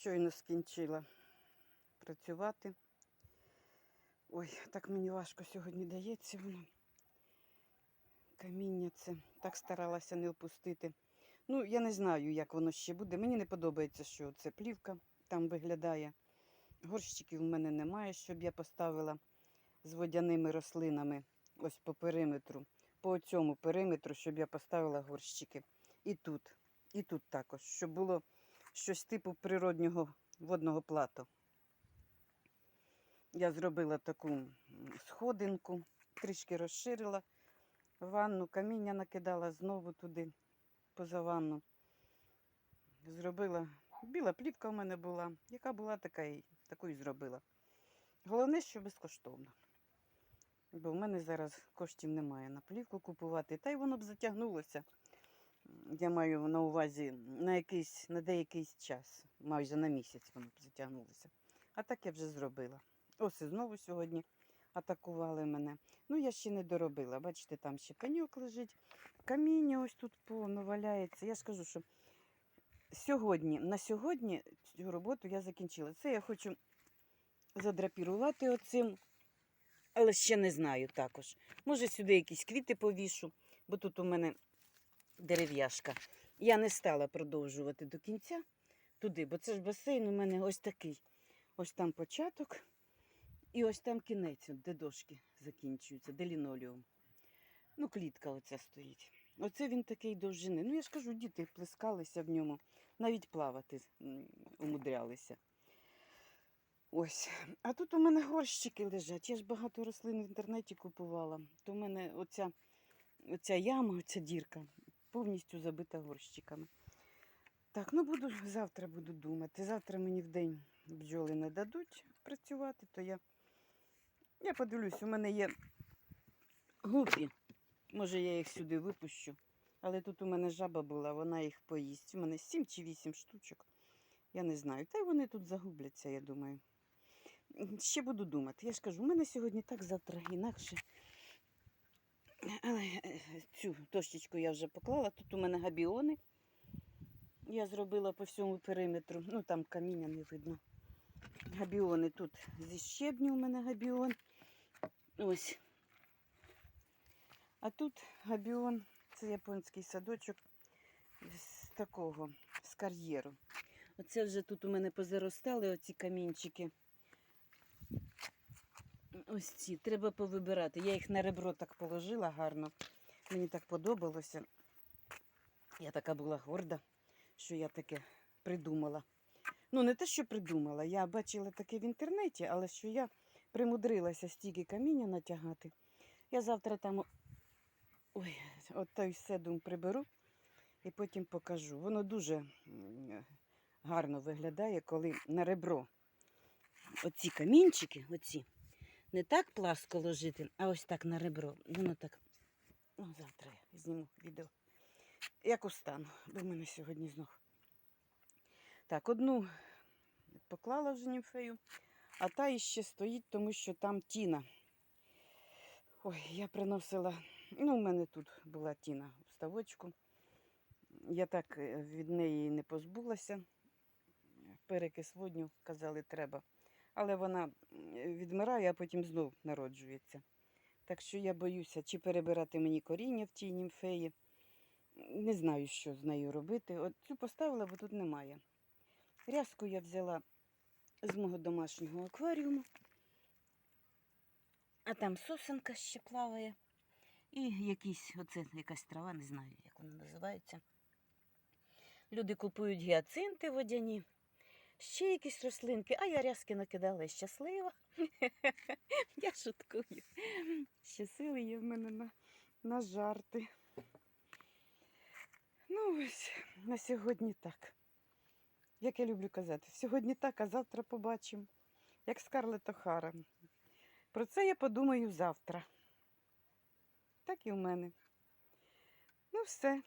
Щойно скінчила працювати. Ой, так мені важко сьогодні дається воно. Каміння це. Так старалася не опустити. Ну, я не знаю, як воно ще буде. Мені не подобається, що це плівка там виглядає. Горщиків в мене немає, щоб я поставила з водяними рослинами ось по периметру. По цьому периметру, щоб я поставила горщики. І тут, і тут також, щоб було щось типу природнього водного плату. Я зробила таку сходинку, трішки розширила ванну, каміння накидала знову туди, поза ванну. Зробила. Біла плівка в мене була, яка була, така і таку і зробила. Головне, що безкоштовно. Бо в мене зараз коштів немає на плівку купувати, та й воно б затягнулося. Я маю на увазі на якийсь, на деякий час, майже на місяць воно затягнулося. А так я вже зробила. Ось і знову сьогодні атакували мене. Ну, я ще не доробила. Бачите, там ще пеньок лежить. Каміння ось тут повно валяється. Я ж кажу, що сьогодні, на сьогодні цю роботу я закінчила. Це я хочу задрапірувати оцим, але ще не знаю також. Може, сюди якісь квіти повішу, бо тут у мене дерев'яшка. Я не стала продовжувати до кінця туди, бо це ж басейн у мене ось такий. Ось там початок і ось там кінець, де дошки закінчуються, де лінолеум. Ну, клітка оця стоїть. Оце він такий довжини. Ну, я ж кажу, діти плескалися в ньому, навіть плавати умудрялися. Ось. А тут у мене горщики лежать. Я ж багато рослин в інтернеті купувала. То в мене оця, оця яма, оця дірка повністю забита горщиками. Так, ну буду завтра буду думати. Завтра мені в день бджоли не дадуть працювати, то я, я подивлюсь, у мене є гупі. Може, я їх сюди випущу. Але тут у мене жаба була, вона їх поїсть. У мене 7 чи 8 штучок. Я не знаю. Та й вони тут загубляться, я думаю. Ще буду думати. Я ж кажу, у мене сьогодні так, завтра інакше. Але цю дощечку я вже поклала. Тут у мене габіони. Я зробила по всьому периметру. Ну там каміння не видно. Габіони тут зі щебню у мене габіон. Ось. А тут габіон, це японський садочок з такого, з кар'єру. Оце вже тут у мене позаростали оці камінчики. Ось ці, треба повибирати. Я їх на ребро так положила гарно. Мені так подобалося. Я така була горда, що я таке придумала. Ну, не те, що придумала, я бачила таке в інтернеті, але що я примудрилася стільки каміння натягати. Я завтра там ой, от той седум приберу і потім покажу. Воно дуже гарно виглядає, коли на ребро оці камінчики, оці, не так пласко ложити, а ось так на ребро. Воно так. Ну, завтра я зніму відео. Як устану, бо в мене сьогодні знов. Так, одну поклала вже німфею, а та іще стоїть, тому що там тіна. Ой, я приносила. Ну, у мене тут була тіна в ставочку. Я так е, від неї не позбулася. Перекис водню, казали, треба. Але вона відмирає, а потім знов народжується. Так що я боюся, чи перебирати мені коріння в тій німфеї. Не знаю, що з нею робити. От цю поставила, бо тут немає. Рязку я взяла з мого домашнього акваріуму. А там сосенка ще плаває. І якісь, оце якась трава, не знаю, як вона називається. Люди купують гіацинти водяні, ще якісь рослинки, а я рязки накидала і щаслива. Я шуткую. Ще сили є в мене на, на жарти. Ну ось, на сьогодні так. Як я люблю казати, сьогодні так, а завтра побачимо. Як Скарлет Охара. Про це я подумаю завтра. Так і в мене. Ну, все.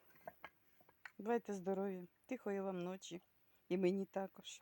Бувайте здорові, тихої вам ночі. І мені також.